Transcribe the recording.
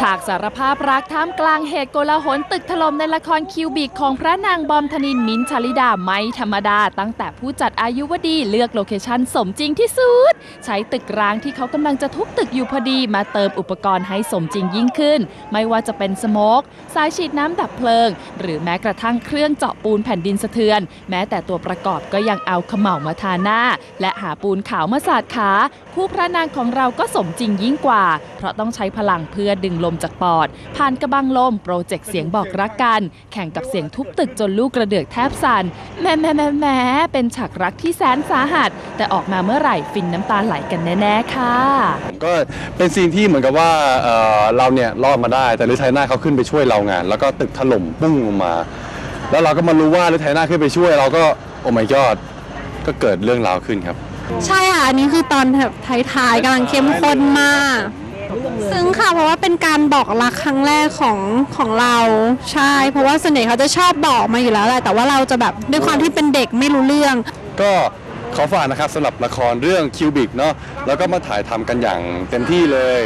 ฉากสารภาพรักท่ามกลางเหตุโกลาหลตึกถล่มในละครคิวบิกของพระนางบอมธนินมิ้นชลิดาไม่ธรรมดา ตั้งแต่ผู้จัดอายุวดีเลือกโลเคชั่นสมจริงที่สุด ใช้ตึกร้างที่เขากำลังจะทุบตึกอยู่พอดีมาเติมอุปกรณ์ให้สมจริงยิ่งขึ้น ไม่ว่าจะเป็นสโมกสายฉีดน้ำดับเพลิง หรือแม้กระทั่งเครื่องเจาะปูนแผ่นดินสะเทือน แม้แต่ตัวประกอบก็ยังเอาเขม่ามาทาหน้า และหาปูนขาวมาสาดขาคู่พระนางของเราก็สมจริงยิ่งกว่า เพราะต้องใช้พลังเพื่อดึงลมจากปอด ผ่านกระบังลม โปรเจกต์เสียงบอกรักกัน แข่งกับเสียงทุบตึกจนลูกกระเดือกแทบสั่นแหม่แหม่แหม่แหม่เป็นฉากรักที่แสนสาหัส แต่ออกมาเมื่อไหร่ฟินน้ำตาไหลกันแน่ๆค่ะ ก็เป็นซีนที่เหมือนกับว่าเอ่อเราเนี่ยรอดมาได้ แต่ฤทัยนาถเขาขึ้นไปช่วยเราไงาน แล้วก็ตึกถล่มปุ้งลงมา แล้วเราก็มารู้ว่าฤทัยนาถขึ้นไปช่วยเราก็โอ้ my god ก็เกิดเรื่องราวขึ้นครับ ใช่ค่ะ อันนี้คือตอนแบบท้ายๆกำลังเข้มข้นมากซึ่ง ค่ะ เพราะว่าเป็นการบอกรักครั้งแรกของของเราใช่ เพราะว่าส่วนใหญ่เขาจะชอบบอกมาอยู่แล้วแหละแต่ว่าเราจะแบบด้วยความที่เป็นเด็กไม่รู้เรื่อง ก็ขอฝากนะครับสำหรับละครเรื่องคิวบิกเนาะแล้วก็มาถ่ายทำกันอย่างเต็มที่เลย